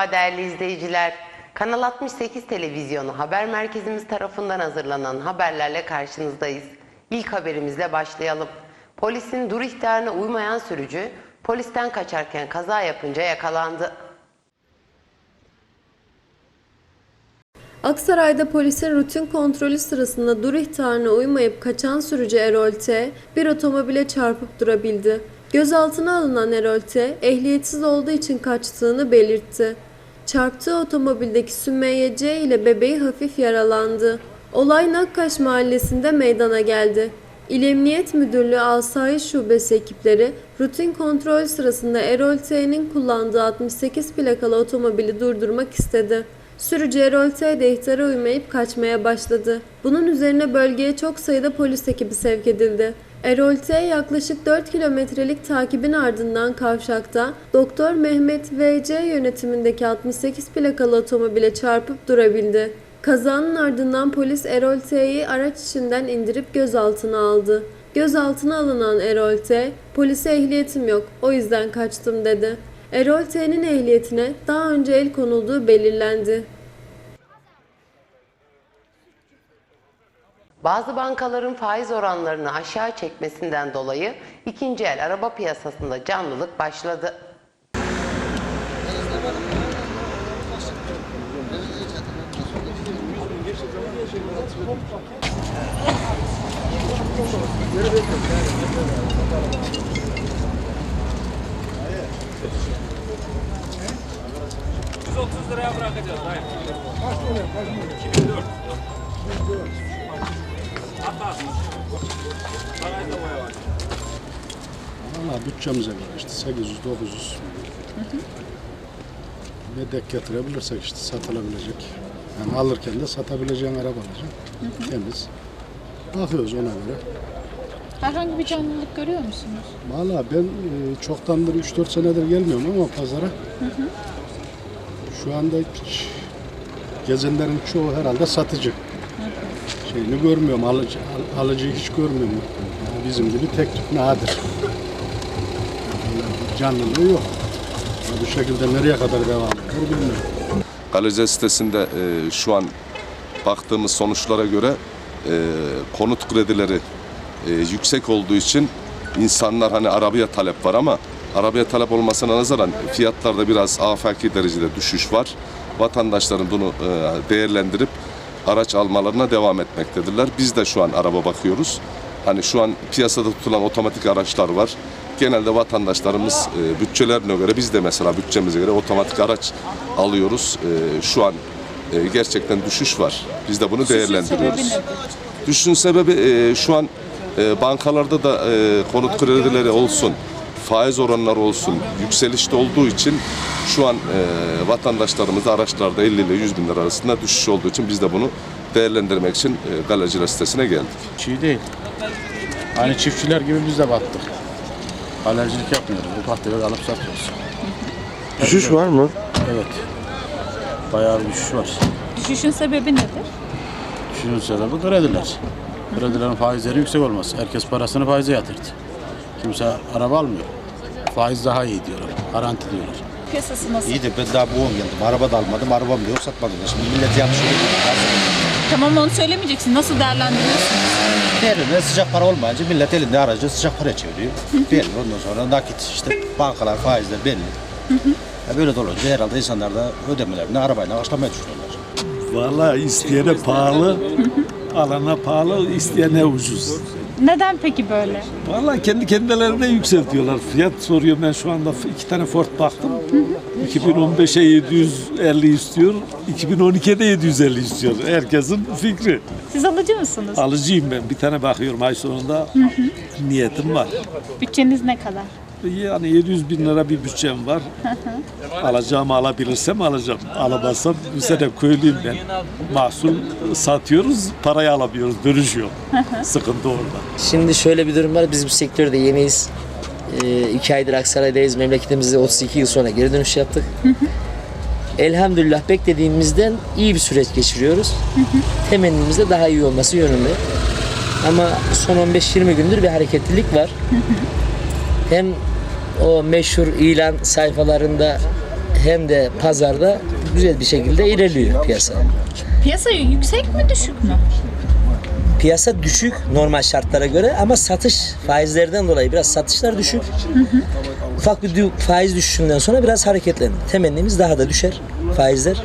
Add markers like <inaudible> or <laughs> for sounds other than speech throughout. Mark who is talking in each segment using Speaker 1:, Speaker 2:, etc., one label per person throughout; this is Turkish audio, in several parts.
Speaker 1: Merhaba değerli izleyiciler. Kanal 68 televizyonu haber merkezimiz tarafından hazırlanan haberlerle karşınızdayız. İlk haberimizle başlayalım. Polisin dur ihtarına uymayan sürücü polisten kaçarken kaza yapınca yakalandı.
Speaker 2: Aksaray'da polisin rutin kontrolü sırasında dur ihtarına uymayıp kaçan sürücü Erol T. bir otomobile çarpıp durabildi. Gözaltına alınan Erol T. ehliyetsiz olduğu için kaçtığını belirtti. Çarptığı otomobildeki Sümeyye C. ile bebeği hafif yaralandı. Olay Nakkaş mahallesinde meydana geldi. İl Emniyet Müdürlüğü Asayiş Şubesi ekipleri rutin kontrol sırasında Erol T'nin kullandığı 68 plakalı otomobili durdurmak istedi. Sürücü Erol T. de ihtara uymayıp kaçmaya başladı. Bunun üzerine bölgeye çok sayıda polis ekibi sevk edildi. Erol T. yaklaşık 4 kilometrelik takibin ardından kavşakta Doktor Mehmet V.C. yönetimindeki 68 plakalı otomobile çarpıp durabildi. Kazanın ardından polis Erol T'yi araç içinden indirip gözaltına aldı. Gözaltına alınan Erol T, polise ehliyetim yok o yüzden kaçtım dedi. Erol T'nin ehliyetine daha önce el konulduğu belirlendi.
Speaker 1: Bazı bankaların faiz oranlarını aşağı çekmesinden dolayı ikinci el araba piyasasında canlılık başladı.
Speaker 3: liraya bırakacağız. Hayır. Kaç lira? Kaç lira? 2004. 2004.
Speaker 4: Valla bütçemize göre işte 800 900 Medek getirebilirsek işte satılabilecek. Yani alırken de satabileceğin araba alacak. Temiz. Bakıyoruz ona göre.
Speaker 5: Herhangi bir canlılık görüyor musunuz?
Speaker 4: Valla ben e, çoktandır 3-4 senedir gelmiyorum ama pazara. Şu anda hiç gezenlerin çoğu herhalde satıcı. Şeyini görmüyorum, alıcı, al- alıcıyı hiç görmüyorum. Yani bizim gibi tek tük nadir. Bir Canlılığı yok. Bu şekilde nereye kadar devam eder bilmiyorum.
Speaker 6: Galerize sitesinde e, şu an baktığımız sonuçlara göre e, konut kredileri e, yüksek olduğu için insanlar hani arabaya talep var ama arabaya talep olmasına nazaran fiyatlarda biraz afaki derecede düşüş var. Vatandaşların bunu e, değerlendirip araç almalarına devam etmektedirler. Biz de şu an araba bakıyoruz. Hani şu an piyasada tutulan otomatik araçlar var. Genelde vatandaşlarımız e, bütçelerine göre biz de mesela bütçemize göre otomatik araç alıyoruz. E, şu an e, gerçekten düşüş var. Biz de bunu değerlendiriyoruz. Düşüşün sebebi e, şu an e, bankalarda da e, konut kredileri olsun, faiz oranları olsun yükselişte olduğu için şu an e, vatandaşlarımız araçlarda 50 ile 100 bin lira arasında düşüş olduğu için biz de bunu değerlendirmek için e, galericiler sitesine geldik.
Speaker 7: Çiğ değil. Aynı çiftçiler gibi biz de battık. Alerjilik yapmıyoruz. Ufak tefek alıp satıyoruz.
Speaker 8: Düşüş var mı?
Speaker 7: Evet. Bayağı bir düşüş var.
Speaker 5: Düşüşün sebebi nedir?
Speaker 7: Düşüşün sebebi krediler. Kredilerin faizleri yüksek olması. Herkes parasını faize yatırdı. Kimse araba almıyor. Faiz daha iyi diyorlar. Garanti diyorlar.
Speaker 5: Piyasası nasıl?
Speaker 8: İyi de ben daha bu 10 geldim. Araba da almadım, arabam da yok satmadım. da. Şimdi millet yanlış
Speaker 5: Tamam onu söylemeyeceksin. Nasıl değerlendiriyorsunuz?
Speaker 8: Elinde sıcak para olmayınca millet elinde aracı sıcak para çeviriyor. belli ondan sonra nakit işte bankalar faizler belli. Ya böyle de olunca herhalde insanlar da ödemelerini arabayla başlamaya düşünüyorlar.
Speaker 9: Vallahi isteyene pahalı, alana pahalı, isteyene ucuz.
Speaker 5: Neden peki böyle?
Speaker 9: Vallahi kendi kendilerine yükseltiyorlar. Fiyat soruyorum ben şu anda iki tane Ford baktım. 2015'e 750 istiyor, 2012'de 750 istiyor. Herkesin fikri.
Speaker 5: Siz alıcı mısınız?
Speaker 9: Alıcıyım ben. Bir tane bakıyorum ay sonunda. Niyetim var.
Speaker 5: Bütçeniz ne kadar?
Speaker 9: Yani 700 bin lira bir bütçem var. Alacağımı alabilirsem alacağım. Alamazsam bu sene köylüyüm ben. Mahsul satıyoruz, parayı alamıyoruz, dönüşüyor. <laughs> Sıkıntı orada.
Speaker 10: Şimdi şöyle bir durum var. Biz bu sektörde yeniyiz. Ee, iki aydır Aksaray'dayız. Memleketimizde 32 yıl sonra geri dönüş yaptık. <laughs> Elhamdülillah beklediğimizden iyi bir süreç geçiriyoruz. <laughs> Temennimiz de daha iyi olması yönünde. Ama son 15-20 gündür bir hareketlilik var. Hem o meşhur ilan sayfalarında hem de pazarda güzel bir şekilde ilerliyor piyasa.
Speaker 5: Piyasa yüksek mi düşük mü?
Speaker 10: Piyasa düşük normal şartlara göre ama satış faizlerden dolayı biraz satışlar düşük. Ufak bir faiz düşüşünden sonra biraz hareketlendi. Temennimiz daha da düşer faizler.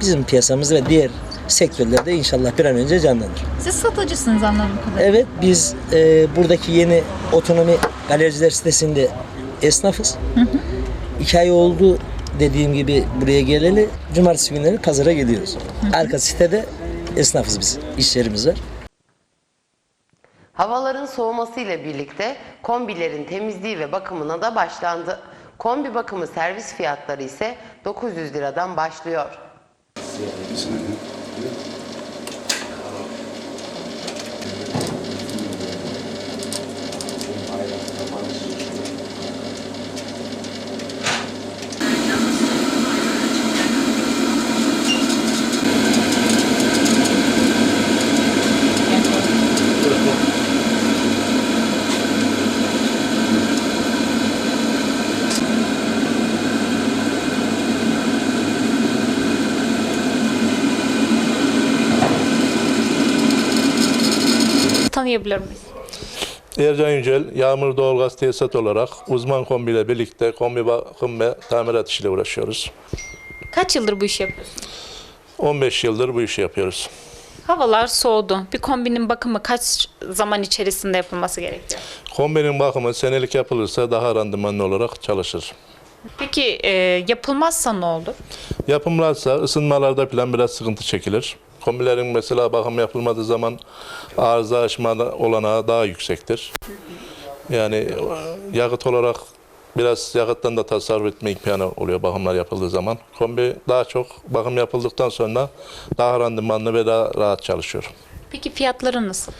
Speaker 10: Bizim piyasamız ve diğer sektörlerde inşallah bir an önce canlanır.
Speaker 5: Siz satıcısınız anladığım kadarıyla.
Speaker 10: Evet biz e, buradaki yeni otonomi galericiler sitesinde esnafız. İki ay oldu dediğim gibi buraya geleli. Cumartesi günleri pazara geliyoruz. Arka sitede esnafız biz. İş yerimiz var.
Speaker 1: Havaların soğuması ile birlikte kombilerin temizliği ve bakımına da başlandı. Kombi bakımı servis fiyatları ise 900 liradan başlıyor.
Speaker 5: Tanıyabilir miyiz?
Speaker 11: Ercan Yücel, Yağmur Doğalgaz Tesisat olarak uzman kombi ile birlikte kombi bakım ve tamirat işiyle uğraşıyoruz.
Speaker 5: Kaç yıldır bu işi yapıyorsunuz?
Speaker 11: 15 yıldır bu işi yapıyoruz.
Speaker 5: Havalar soğudu. Bir kombinin bakımı kaç zaman içerisinde yapılması gerekiyor?
Speaker 11: Kombinin bakımı senelik yapılırsa daha randımanlı olarak çalışır.
Speaker 5: Peki e, yapılmazsa ne olur?
Speaker 11: Yapımlarsa ısınmalarda falan biraz sıkıntı çekilir. Kombilerin mesela bakım yapılmadığı zaman arıza açma olanağı daha yüksektir. Yani e, yakıt olarak biraz yakıttan da tasarruf etme imkanı oluyor bakımlar yapıldığı zaman. Kombi daha çok bakım yapıldıktan sonra daha randımanlı ve daha rahat çalışıyor.
Speaker 5: Peki fiyatları nasıl?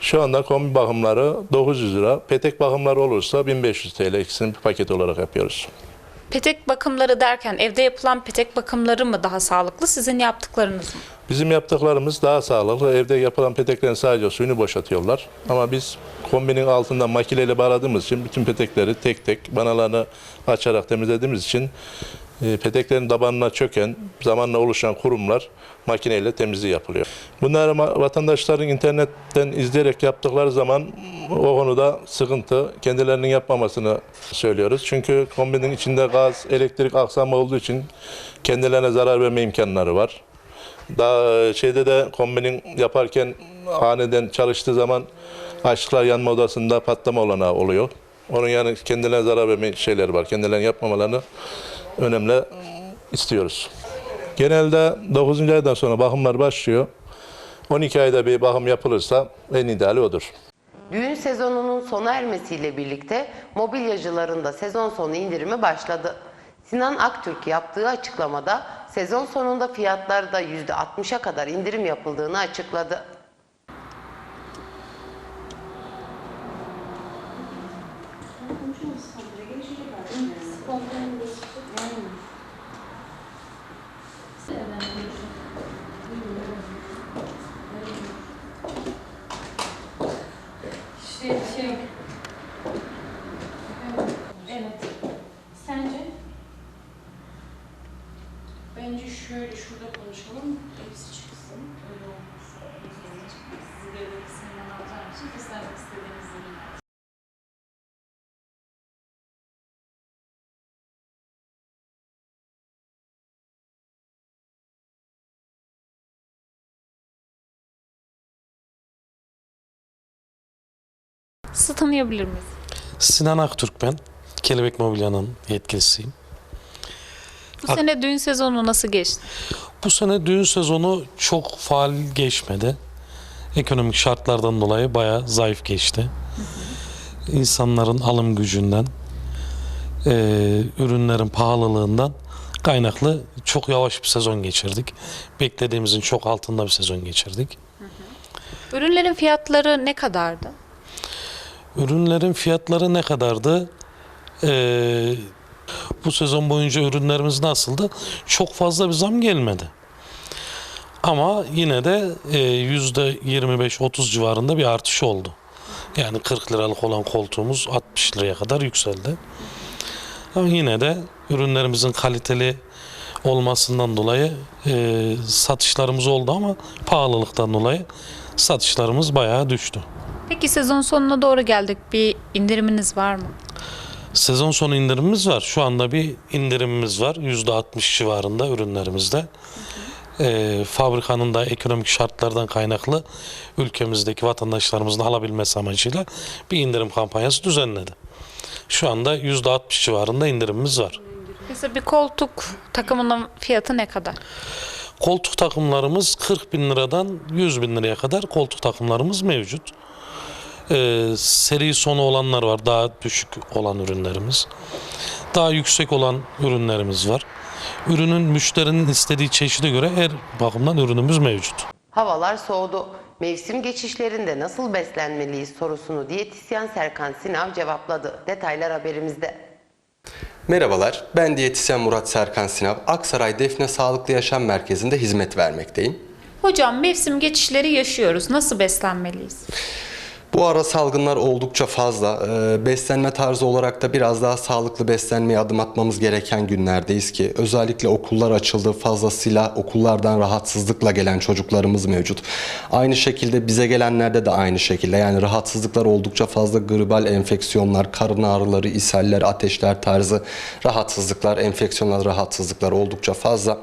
Speaker 11: Şu anda kombi bakımları 900 lira, petek bakımları olursa 1500 TL ikisini bir paket olarak yapıyoruz.
Speaker 5: Petek bakımları derken evde yapılan petek bakımları mı daha sağlıklı, sizin yaptıklarınız mı?
Speaker 11: Bizim yaptıklarımız daha sağlıklı. Evde yapılan peteklerin sadece suyunu boşaltıyorlar. Ama biz kombinin altından makineyle bağladığımız için bütün petekleri tek tek banalarını açarak temizlediğimiz için peteklerin tabanına çöken, zamanla oluşan kurumlar makineyle temizliği yapılıyor. Bunları vatandaşların internetten izleyerek yaptıkları zaman o konuda sıkıntı kendilerinin yapmamasını söylüyoruz. Çünkü kombinin içinde gaz, elektrik aksamı olduğu için kendilerine zarar verme imkanları var. Daha şeyde de kombinin yaparken aniden çalıştığı zaman açlıklar yanma odasında patlama olanağı oluyor. Onun yani kendilerine zarar verme şeyleri var. Kendilerine yapmamalarını önemli istiyoruz. Genelde 9. aydan sonra bakımlar başlıyor. 12 ayda bir bakım yapılırsa en ideali odur.
Speaker 1: Düğün sezonunun sona ermesiyle birlikte mobilyacıların da sezon sonu indirimi başladı. Sinan Aktürk yaptığı açıklamada sezon sonunda fiyatlarda %60'a kadar indirim yapıldığını açıkladı.
Speaker 12: Şöyle şurada konuşalım. Hepsi çıksın. Öyle olmazsa. Sizi de kısmından alacağım için kısa istediğiniz ürünler.
Speaker 5: Sizi tanıyabilir miyiz?
Speaker 13: Sinan Aktürk ben. Kelebek Mobilya'nın yetkilisiyim.
Speaker 5: Bu sene düğün sezonu nasıl geçti?
Speaker 13: Bu sene düğün sezonu çok faal geçmedi. Ekonomik şartlardan dolayı bayağı zayıf geçti. İnsanların alım gücünden, eee, ürünlerin pahalılığından kaynaklı çok yavaş bir sezon geçirdik. Beklediğimizin çok altında bir sezon geçirdik.
Speaker 5: Ürünlerin fiyatları ne kadardı?
Speaker 13: Ürünlerin fiyatları ne kadardı? Ee, bu sezon boyunca ürünlerimiz nasıldı? Çok fazla bir zam gelmedi. Ama yine de e, yüzde 25-30 civarında bir artış oldu. Yani 40 liralık olan koltuğumuz 60 liraya kadar yükseldi. Ama yine de ürünlerimizin kaliteli olmasından dolayı e, satışlarımız oldu ama pahalılıktan dolayı satışlarımız bayağı düştü.
Speaker 5: Peki sezon sonuna doğru geldik. Bir indiriminiz var mı?
Speaker 13: Sezon sonu indirimimiz var. Şu anda bir indirimimiz var. %60 civarında ürünlerimizde. Ee, fabrikanın da ekonomik şartlardan kaynaklı ülkemizdeki vatandaşlarımızın alabilmesi amacıyla bir indirim kampanyası düzenledi. Şu anda %60 civarında indirimimiz var.
Speaker 5: Mesela bir koltuk takımının fiyatı ne kadar?
Speaker 13: Koltuk takımlarımız 40 bin liradan 100 bin liraya kadar koltuk takımlarımız mevcut. Ee, seri sonu olanlar var. Daha düşük olan ürünlerimiz. Daha yüksek olan ürünlerimiz var. Ürünün müşterinin istediği çeşide göre her bakımdan ürünümüz mevcut.
Speaker 1: Havalar soğudu. Mevsim geçişlerinde nasıl beslenmeliyiz sorusunu diyetisyen Serkan Sinav cevapladı. Detaylar haberimizde.
Speaker 14: Merhabalar, ben diyetisyen Murat Serkan Sinav. Aksaray Defne Sağlıklı Yaşam Merkezi'nde hizmet vermekteyim.
Speaker 5: Hocam mevsim geçişleri yaşıyoruz. Nasıl beslenmeliyiz?
Speaker 14: Bu ara salgınlar oldukça fazla. Ee, beslenme tarzı olarak da biraz daha sağlıklı beslenmeye adım atmamız gereken günlerdeyiz ki özellikle okullar açıldı. Fazlasıyla okullardan rahatsızlıkla gelen çocuklarımız mevcut. Aynı şekilde bize gelenlerde de aynı şekilde. Yani rahatsızlıklar oldukça fazla gribal enfeksiyonlar, karın ağrıları, ishaller, ateşler tarzı rahatsızlıklar, enfeksiyonlar, rahatsızlıklar oldukça fazla.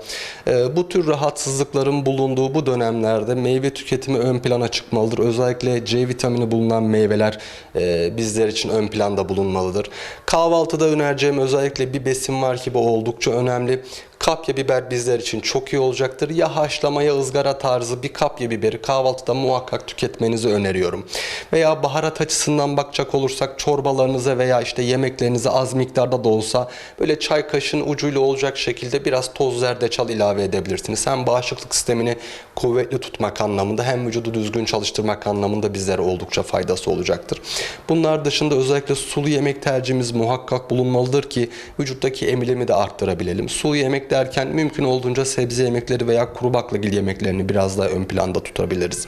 Speaker 14: Ee, bu tür rahatsızlıkların bulunduğu bu dönemlerde meyve tüketimi ön plana çıkmalıdır. Özellikle C vitamini bulunan meyveler e, bizler için ön planda bulunmalıdır. Kahvaltıda önereceğim özellikle bir besin var ki bu oldukça önemli. Kapya biber bizler için çok iyi olacaktır. Ya haşlama ya ızgara tarzı bir kapya biberi kahvaltıda muhakkak tüketmenizi öneriyorum. Veya baharat açısından bakacak olursak çorbalarınıza veya işte yemeklerinize az miktarda da olsa böyle çay kaşığın ucuyla olacak şekilde biraz toz zerdeçal ilave edebilirsiniz. Hem bağışıklık sistemini kuvvetli tutmak anlamında hem vücudu düzgün çalıştırmak anlamında bizlere oldukça faydası olacaktır. Bunlar dışında özellikle sulu yemek tercihimiz muhakkak bulunmalıdır ki vücuttaki emilimi de arttırabilelim. Sulu yemek derken mümkün olduğunca sebze yemekleri veya kuru baklagil yemeklerini biraz daha ön planda tutabiliriz.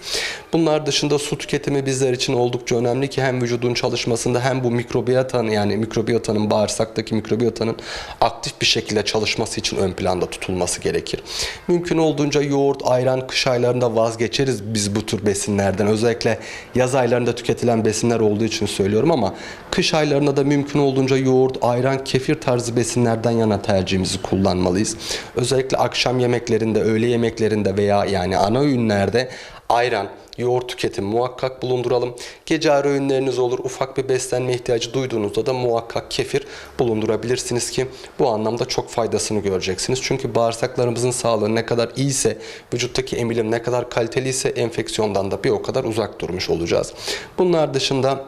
Speaker 14: Bunlar dışında su tüketimi bizler için oldukça önemli ki hem vücudun çalışmasında hem bu mikrobiyotanın yani mikrobiyotanın bağırsaktaki mikrobiyotanın aktif bir şekilde çalışması için ön planda tutulması gerekir. Mümkün olduğunca yoğurt, ayran, kış aylarında vazgeçeriz biz bu tür besinlerden. Özellikle yaz aylarında tüketilen besinler olduğu için söylüyorum ama kış aylarında da mümkün olduğunca yoğurt, ayran, kefir tarzı besinlerden yana tercihimizi kullanmalıyız. Özellikle akşam yemeklerinde, öğle yemeklerinde veya yani ana öğünlerde ayran, yoğurt tüketimi muhakkak bulunduralım. Gece ara öğünleriniz olur. Ufak bir beslenme ihtiyacı duyduğunuzda da muhakkak kefir bulundurabilirsiniz ki bu anlamda çok faydasını göreceksiniz. Çünkü bağırsaklarımızın sağlığı ne kadar iyiyse, vücuttaki emilim ne kadar kaliteliyse enfeksiyondan da bir o kadar uzak durmuş olacağız. Bunlar dışında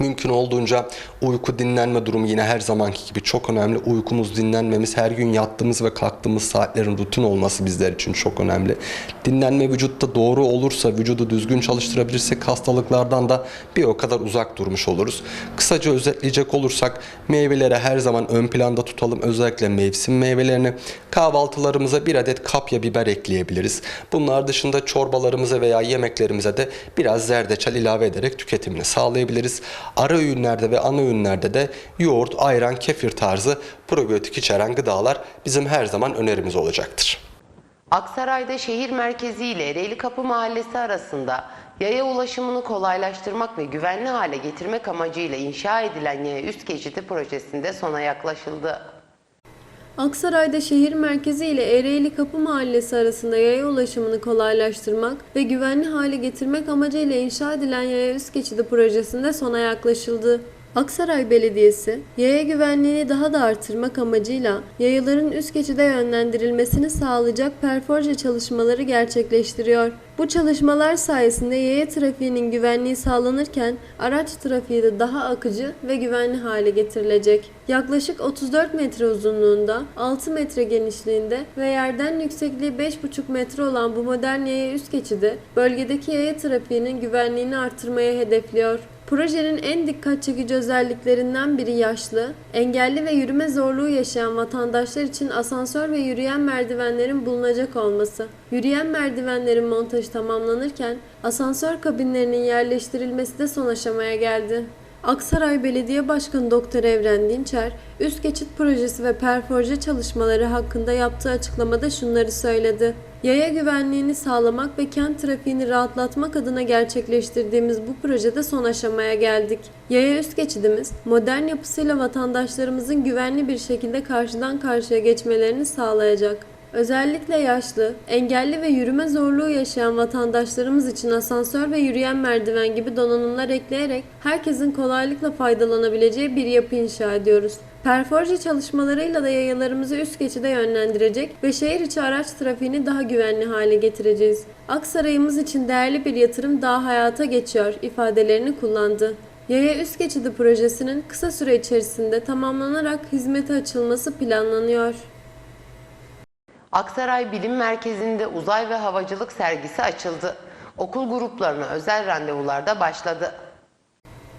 Speaker 14: Mümkün olduğunca uyku dinlenme durumu yine her zamanki gibi çok önemli. Uykumuz dinlenmemiz, her gün yattığımız ve kalktığımız saatlerin rutin olması bizler için çok önemli. Dinlenme vücutta doğru olursa, vücudu düzgün çalıştırabilirsek hastalıklardan da bir o kadar uzak durmuş oluruz. Kısaca özetleyecek olursak meyvelere her zaman ön planda tutalım. Özellikle mevsim meyvelerini kahvaltılarımıza bir adet kapya biber ekleyebiliriz. Bunlar dışında çorbalarımıza veya yemeklerimize de biraz zerdeçal ilave ederek tüketimini sağlayabiliriz. Ara öğünlerde ve ana öğünlerde de yoğurt, ayran, kefir tarzı probiyotik içeren gıdalar bizim her zaman önerimiz olacaktır.
Speaker 1: Aksaray'da şehir merkezi ile Ereğli Kapı Mahallesi arasında yaya ulaşımını kolaylaştırmak ve güvenli hale getirmek amacıyla inşa edilen yaya üst geçidi projesinde sona yaklaşıldı.
Speaker 2: Aksaray'da şehir merkezi ile Ereğli Kapı Mahallesi arasında yaya ulaşımını kolaylaştırmak ve güvenli hale getirmek amacıyla inşa edilen yaya üst geçidi projesinde sona yaklaşıldı. Aksaray Belediyesi, yaya güvenliğini daha da artırmak amacıyla yayaların üst geçide yönlendirilmesini sağlayacak perforje çalışmaları gerçekleştiriyor. Bu çalışmalar sayesinde yaya trafiğinin güvenliği sağlanırken araç trafiği de daha akıcı ve güvenli hale getirilecek. Yaklaşık 34 metre uzunluğunda, 6 metre genişliğinde ve yerden yüksekliği 5,5 metre olan bu modern yaya üst geçidi bölgedeki yaya trafiğinin güvenliğini artırmaya hedefliyor. Projenin en dikkat çekici özelliklerinden biri yaşlı, engelli ve yürüme zorluğu yaşayan vatandaşlar için asansör ve yürüyen merdivenlerin bulunacak olması. Yürüyen merdivenlerin montajı tamamlanırken asansör kabinlerinin yerleştirilmesi de son aşamaya geldi. Aksaray Belediye Başkanı Doktor Evren Dinçer, üst geçit projesi ve perforje çalışmaları hakkında yaptığı açıklamada şunları söyledi. Yaya güvenliğini sağlamak ve kent trafiğini rahatlatmak adına gerçekleştirdiğimiz bu projede son aşamaya geldik. Yaya üst geçidimiz, modern yapısıyla vatandaşlarımızın güvenli bir şekilde karşıdan karşıya geçmelerini sağlayacak. Özellikle yaşlı, engelli ve yürüme zorluğu yaşayan vatandaşlarımız için asansör ve yürüyen merdiven gibi donanımlar ekleyerek herkesin kolaylıkla faydalanabileceği bir yapı inşa ediyoruz. Perforje çalışmalarıyla da yayalarımızı üst geçide yönlendirecek ve şehir içi araç trafiğini daha güvenli hale getireceğiz. Aksaray'ımız için değerli bir yatırım daha hayata geçiyor ifadelerini kullandı. Yaya üst geçidi projesinin kısa süre içerisinde tamamlanarak hizmete açılması planlanıyor.
Speaker 1: Aksaray Bilim Merkezi'nde uzay ve havacılık sergisi açıldı. Okul gruplarına özel randevularda başladı.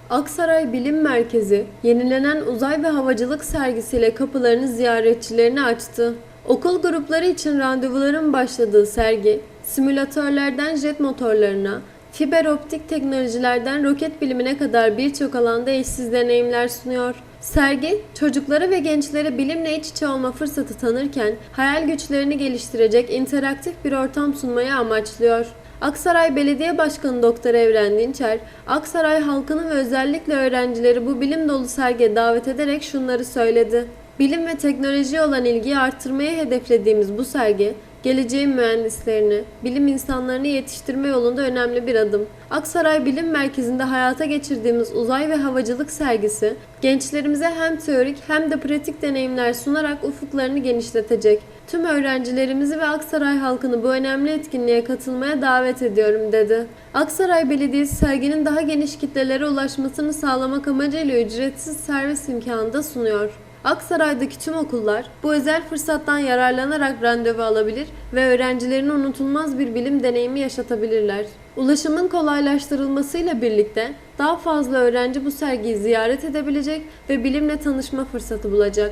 Speaker 2: Aksaray Bilim Merkezi, yenilenen uzay ve havacılık sergisiyle kapılarını ziyaretçilerine açtı. Okul grupları için randevuların başladığı sergi, simülatörlerden jet motorlarına, fiber optik teknolojilerden roket bilimine kadar birçok alanda eşsiz deneyimler sunuyor. Sergi, çocuklara ve gençlere bilimle iç içe olma fırsatı tanırken, hayal güçlerini geliştirecek interaktif bir ortam sunmayı amaçlıyor. Aksaray Belediye Başkanı Doktor Evren Dinçer, Aksaray halkını ve özellikle öğrencileri bu bilim dolu sergiye davet ederek şunları söyledi. Bilim ve teknolojiye olan ilgiyi arttırmayı hedeflediğimiz bu sergi, geleceğin mühendislerini, bilim insanlarını yetiştirme yolunda önemli bir adım. Aksaray Bilim Merkezi'nde hayata geçirdiğimiz uzay ve havacılık sergisi, gençlerimize hem teorik hem de pratik deneyimler sunarak ufuklarını genişletecek. Tüm öğrencilerimizi ve Aksaray halkını bu önemli etkinliğe katılmaya davet ediyorum dedi. Aksaray Belediyesi serginin daha geniş kitlelere ulaşmasını sağlamak amacıyla ücretsiz servis imkanı da sunuyor. Aksaray'daki tüm okullar bu özel fırsattan yararlanarak randevu alabilir ve öğrencilerine unutulmaz bir bilim deneyimi yaşatabilirler. Ulaşımın kolaylaştırılmasıyla birlikte daha fazla öğrenci bu sergiyi ziyaret edebilecek ve bilimle tanışma fırsatı bulacak.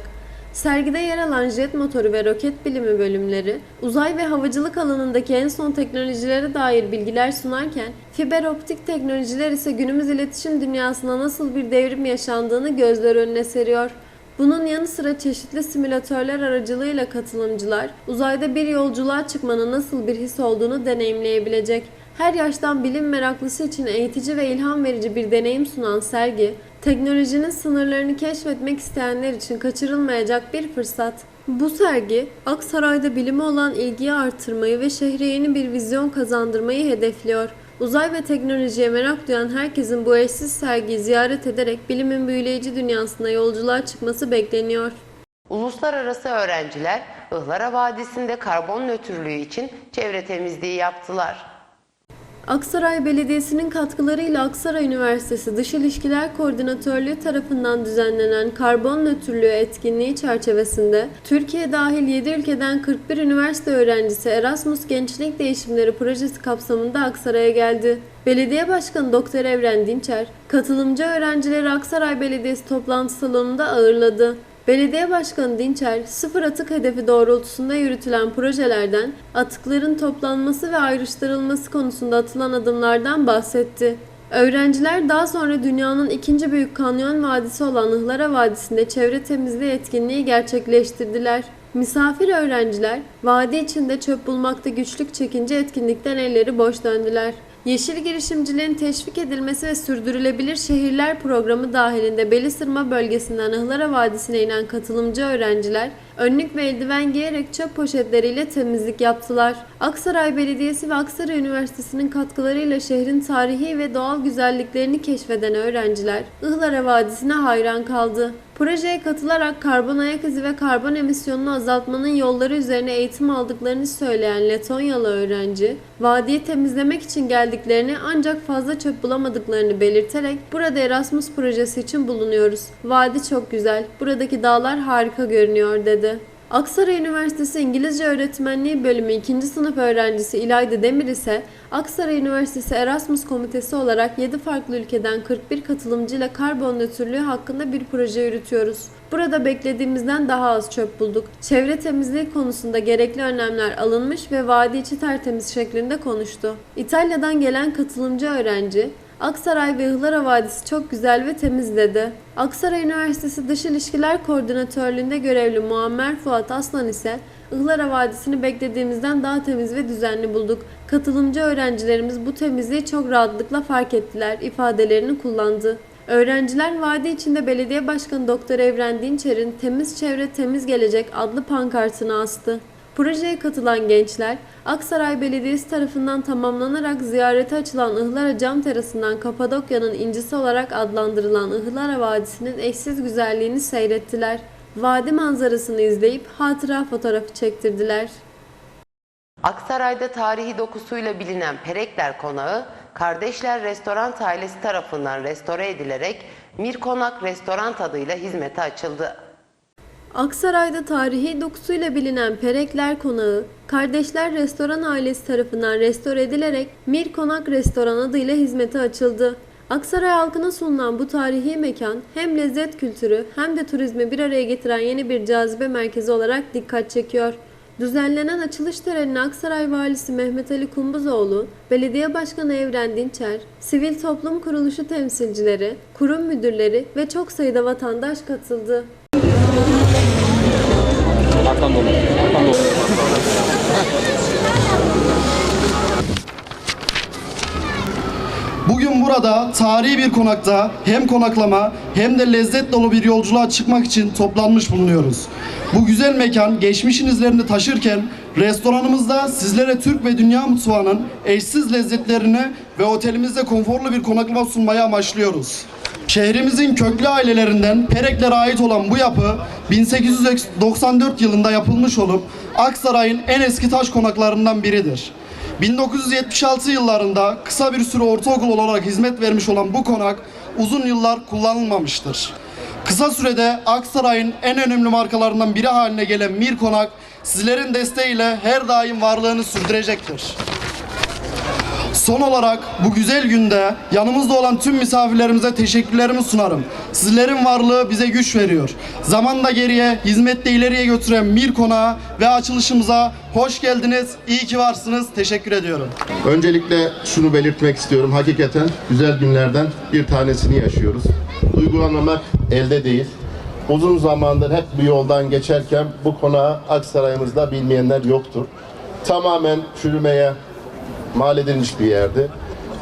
Speaker 2: Sergide yer alan jet motoru ve roket bilimi bölümleri, uzay ve havacılık alanındaki en son teknolojilere dair bilgiler sunarken, fiber optik teknolojiler ise günümüz iletişim dünyasına nasıl bir devrim yaşandığını gözler önüne seriyor. Bunun yanı sıra çeşitli simülatörler aracılığıyla katılımcılar uzayda bir yolculuğa çıkmanın nasıl bir his olduğunu deneyimleyebilecek. Her yaştan bilim meraklısı için eğitici ve ilham verici bir deneyim sunan sergi, teknolojinin sınırlarını keşfetmek isteyenler için kaçırılmayacak bir fırsat. Bu sergi, Aksaray'da bilime olan ilgiyi artırmayı ve şehre yeni bir vizyon kazandırmayı hedefliyor. Uzay ve teknolojiye merak duyan herkesin bu eşsiz sergiyi ziyaret ederek bilimin büyüleyici dünyasına yolculuğa çıkması bekleniyor.
Speaker 1: Uluslararası öğrenciler Ihlara Vadisi'nde karbon nötrlüğü için çevre temizliği yaptılar.
Speaker 2: Aksaray Belediyesi'nin katkılarıyla Aksaray Üniversitesi Dış İlişkiler Koordinatörlüğü tarafından düzenlenen karbon nötrlüğü etkinliği çerçevesinde Türkiye dahil 7 ülkeden 41 üniversite öğrencisi Erasmus Gençlik Değişimleri projesi kapsamında Aksaray'a geldi. Belediye Başkanı Doktor Evren Dinçer, katılımcı öğrencileri Aksaray Belediyesi toplantı salonunda ağırladı. Belediye Başkanı Dinçer, sıfır atık hedefi doğrultusunda yürütülen projelerden, atıkların toplanması ve ayrıştırılması konusunda atılan adımlardan bahsetti. Öğrenciler daha sonra dünyanın ikinci büyük kanyon vadisi olan Ihlara Vadisi'nde çevre temizliği etkinliği gerçekleştirdiler. Misafir öğrenciler, vadi içinde çöp bulmakta güçlük çekince etkinlikten elleri boş döndüler. Yeşil girişimciliğin teşvik edilmesi ve sürdürülebilir şehirler programı dahilinde Belisırma bölgesinden Ihlara Vadisi'ne inen katılımcı öğrenciler önlük ve eldiven giyerek çöp poşetleriyle temizlik yaptılar. Aksaray Belediyesi ve Aksaray Üniversitesi'nin katkılarıyla şehrin tarihi ve doğal güzelliklerini keşfeden öğrenciler Ihlara Vadisi'ne hayran kaldı. Projeye katılarak karbon ayak izi ve karbon emisyonunu azaltmanın yolları üzerine eğitim aldıklarını söyleyen Letonyalı öğrenci, vadiyi temizlemek için geldiklerini ancak fazla çöp bulamadıklarını belirterek burada Erasmus projesi için bulunuyoruz. Vadi çok güzel, buradaki dağlar harika görünüyor dedi. Aksaray Üniversitesi İngilizce Öğretmenliği Bölümü 2. sınıf öğrencisi İlayda Demir ise Aksaray Üniversitesi Erasmus Komitesi olarak 7 farklı ülkeden 41 katılımcıyla karbon nötrlüğü hakkında bir proje yürütüyoruz. Burada beklediğimizden daha az çöp bulduk. Çevre temizliği konusunda gerekli önlemler alınmış ve vadi içi tertemiz şeklinde konuştu. İtalya'dan gelen katılımcı öğrenci, Aksaray ve Ihlara Vadisi çok güzel ve temiz dedi. Aksaray Üniversitesi Dış İlişkiler Koordinatörlüğünde görevli Muammer Fuat Aslan ise Ihlara Vadisi'ni beklediğimizden daha temiz ve düzenli bulduk. Katılımcı öğrencilerimiz bu temizliği çok rahatlıkla fark ettiler ifadelerini kullandı. Öğrenciler vadi içinde belediye başkanı Doktor Evren Dinçer'in Temiz Çevre Temiz Gelecek adlı pankartını astı. Projeye katılan gençler, Aksaray Belediyesi tarafından tamamlanarak ziyarete açılan Ihlara Cam Terası'ndan Kapadokya'nın incisi olarak adlandırılan Ihlara Vadisi'nin eşsiz güzelliğini seyrettiler. Vadi manzarasını izleyip hatıra fotoğrafı çektirdiler.
Speaker 1: Aksaray'da tarihi dokusuyla bilinen Perekler Konağı, Kardeşler Restoran ailesi tarafından restore edilerek Mir Konak Restoran adıyla hizmete açıldı.
Speaker 2: Aksaray'da tarihi dokusuyla bilinen Perekler Konağı, Kardeşler Restoran ailesi tarafından restore edilerek Mir Konak Restoran adıyla hizmete açıldı. Aksaray halkına sunulan bu tarihi mekan hem lezzet kültürü hem de turizmi bir araya getiren yeni bir cazibe merkezi olarak dikkat çekiyor. Düzenlenen açılış törenine Aksaray Valisi Mehmet Ali Kumbuzoğlu, Belediye Başkanı Evren Dinçer, sivil toplum kuruluşu temsilcileri, kurum müdürleri ve çok sayıda vatandaş katıldı.
Speaker 15: Bugün burada tarihi bir konakta hem konaklama hem de lezzet dolu bir yolculuğa çıkmak için toplanmış bulunuyoruz. Bu güzel mekan geçmişin izlerini taşırken restoranımızda sizlere Türk ve dünya mutfağının eşsiz lezzetlerini ve otelimizde konforlu bir konaklama sunmayı amaçlıyoruz. Şehrimizin köklü ailelerinden Pereklere ait olan bu yapı 1894 yılında yapılmış olup Aksaray'ın en eski taş konaklarından biridir. 1976 yıllarında kısa bir süre ortaokul olarak hizmet vermiş olan bu konak uzun yıllar kullanılmamıştır. Kısa sürede Aksaray'ın en önemli markalarından biri haline gelen Mir Konak sizlerin desteğiyle her daim varlığını sürdürecektir. Son olarak bu güzel günde yanımızda olan tüm misafirlerimize teşekkürlerimi sunarım. Sizlerin varlığı bize güç veriyor. Zamanla geriye, hizmette ileriye götüren Mir Konağı ve açılışımıza hoş geldiniz, iyi ki varsınız. Teşekkür ediyorum.
Speaker 16: Öncelikle şunu belirtmek istiyorum. Hakikaten güzel günlerden bir tanesini yaşıyoruz. Duygulanmamak elde değil. Uzun zamandır hep bu yoldan geçerken bu konağı Aksaray'ımızda bilmeyenler yoktur. Tamamen çürümeye mal edilmiş bir yerdi.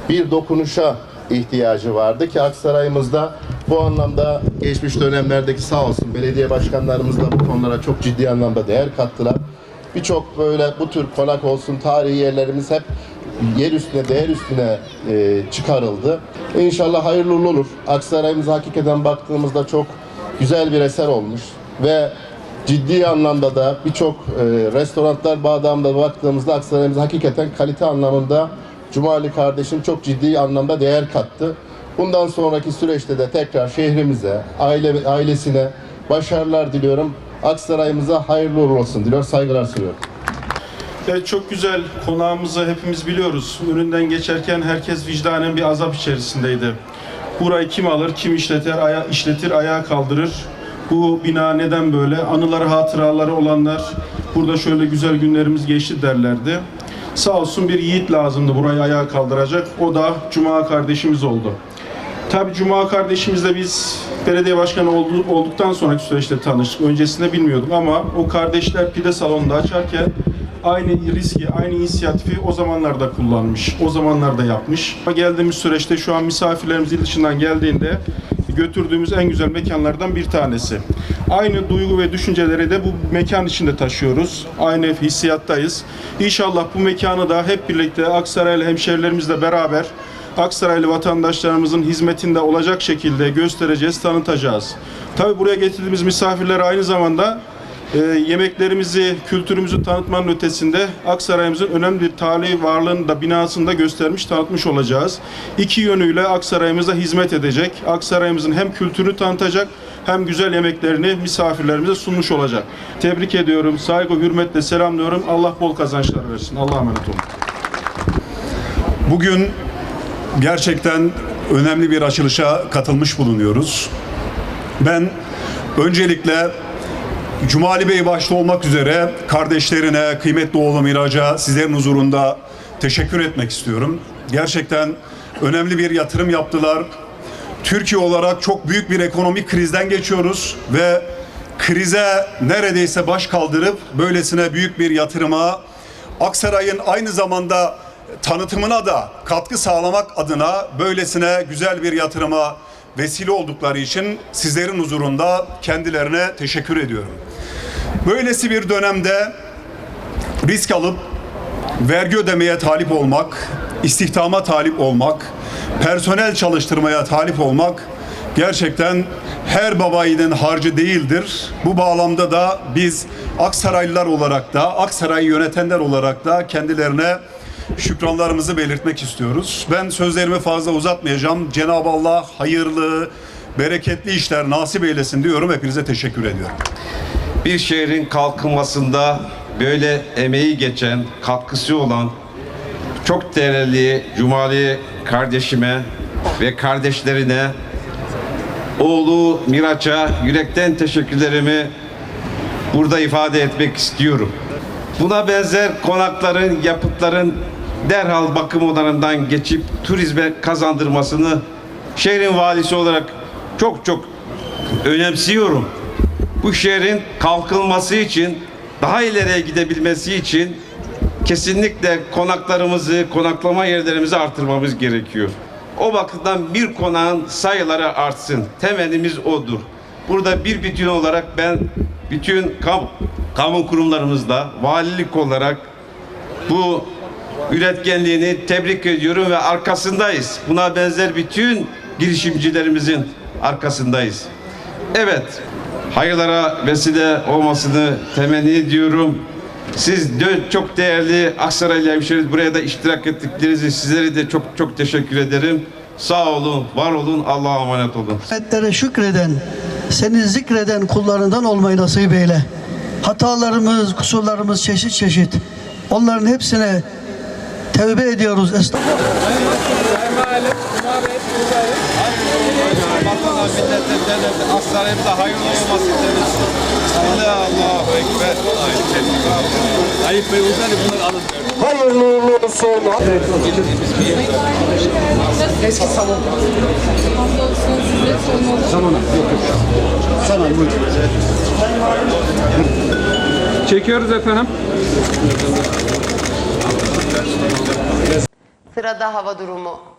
Speaker 16: Bir dokunuşa ihtiyacı vardı ki Aksaray'ımızda bu anlamda geçmiş dönemlerdeki sağ olsun belediye başkanlarımız da bu konulara çok ciddi anlamda değer kattılar. Birçok böyle bu tür konak olsun tarihi yerlerimiz hep yer üstüne değer üstüne e, çıkarıldı. İnşallah hayırlı olur. Aksaray'ımıza hakikaten baktığımızda çok güzel bir eser olmuş ve ciddi anlamda da birçok e, restoranlar bağlamda baktığımızda Aksaray'ımız hakikaten kalite anlamında Cumali kardeşim çok ciddi anlamda değer kattı. Bundan sonraki süreçte de tekrar şehrimize, aile ailesine başarılar diliyorum. Aksaray'ımıza hayırlı uğurlu olsun diliyor. Saygılar sunuyorum.
Speaker 17: Evet çok güzel konağımızı hepimiz biliyoruz. Önünden geçerken herkes vicdanen bir azap içerisindeydi. Burayı kim alır, kim işletir, aya, işletir, ayağa kaldırır. Bu bina neden böyle? Anıları, hatıraları olanlar burada şöyle güzel günlerimiz geçti derlerdi. Sağ olsun bir yiğit lazımdı burayı ayağa kaldıracak. O da Cuma kardeşimiz oldu. Tabi Cuma kardeşimizle biz belediye başkanı olduk, olduktan sonraki süreçte tanıştık. Öncesinde bilmiyorduk ama o kardeşler pide salonunda açarken aynı riski, aynı inisiyatifi o zamanlarda kullanmış. O zamanlarda yapmış. Geldiğimiz süreçte şu an misafirlerimiz il dışından geldiğinde götürdüğümüz en güzel mekanlardan bir tanesi. Aynı duygu ve düşünceleri de bu mekan içinde taşıyoruz. Aynı hissiyattayız. İnşallah bu mekanı da hep birlikte Aksaraylı hemşerilerimizle beraber Aksaraylı vatandaşlarımızın hizmetinde olacak şekilde göstereceğiz, tanıtacağız. Tabi buraya getirdiğimiz misafirler aynı zamanda e, yemeklerimizi, kültürümüzü tanıtmanın ötesinde Aksaray'ımızın önemli bir tarihi varlığını da binasını da göstermiş, tanıtmış olacağız. İki yönüyle Aksaray'ımıza hizmet edecek. Aksaray'ımızın hem kültürünü tanıtacak hem güzel yemeklerini misafirlerimize sunmuş olacak. Tebrik ediyorum, saygı, hürmetle selamlıyorum. Allah bol kazançlar versin. Allah'a emanet olun.
Speaker 18: Bugün gerçekten önemli bir açılışa katılmış bulunuyoruz. Ben öncelikle Cumali Bey başta olmak üzere kardeşlerine, kıymetli oğlu Miraç'a sizlerin huzurunda teşekkür etmek istiyorum. Gerçekten önemli bir yatırım yaptılar. Türkiye olarak çok büyük bir ekonomik krizden geçiyoruz ve krize neredeyse baş kaldırıp böylesine büyük bir yatırıma Aksaray'ın aynı zamanda tanıtımına da katkı sağlamak adına böylesine güzel bir yatırıma vesile oldukları için sizlerin huzurunda kendilerine teşekkür ediyorum. Böylesi bir dönemde risk alıp vergi ödemeye talip olmak, istihdama talip olmak, personel çalıştırmaya talip olmak gerçekten her baba harcı değildir. Bu bağlamda da biz Aksaraylılar olarak da, Aksaray'ı yönetenler olarak da kendilerine şükranlarımızı belirtmek istiyoruz. Ben sözlerimi fazla uzatmayacağım. Cenab-ı Allah hayırlı, bereketli işler nasip eylesin diyorum. Hepinize teşekkür ediyorum.
Speaker 19: Bir şehrin kalkınmasında böyle emeği geçen, katkısı olan çok değerli Cumali kardeşime ve kardeşlerine oğlu Miraç'a yürekten teşekkürlerimi burada ifade etmek istiyorum. Buna benzer konakların, yapıtların derhal bakım odalarından geçip turizme kazandırmasını şehrin valisi olarak çok çok önemsiyorum bu şehrin kalkınması için, daha ileriye gidebilmesi için kesinlikle konaklarımızı, konaklama yerlerimizi artırmamız gerekiyor. O bakımdan bir konağın sayıları artsın. Temennimiz odur. Burada bir bütün olarak ben bütün kam kamu kurumlarımızda valilik olarak bu üretkenliğini tebrik ediyorum ve arkasındayız. Buna benzer bütün girişimcilerimizin arkasındayız. Evet, hayırlara vesile olmasını temenni ediyorum. Siz de çok değerli Aksaraylı hemşehrilerimiz buraya da iştirak ettikleriniz için sizlere de çok çok teşekkür ederim. Sağ olun, var olun, Allah'a emanet olun.
Speaker 20: nimetlere şükreden, seni zikreden kullarından olmayı nasip eyle. Hatalarımız, kusurlarımız çeşit çeşit. Onların hepsine tevbe ediyoruz. Estağfurullah.
Speaker 19: Aslarımıza hayırlı olması dilerim. Allahu Ekber. Ayıp Bey uzanın bunları alın.
Speaker 20: Hayırlı uğurlu olsun.
Speaker 12: Eski salon.
Speaker 20: Zaman yok yok. Zaman buyur.
Speaker 3: Çekiyoruz efendim.
Speaker 1: Sırada hava durumu.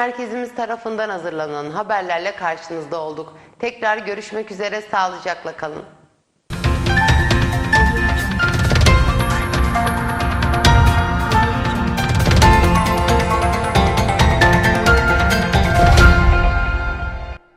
Speaker 1: Merkezimiz tarafından hazırlanan haberlerle karşınızda olduk. Tekrar görüşmek üzere sağlıcakla kalın.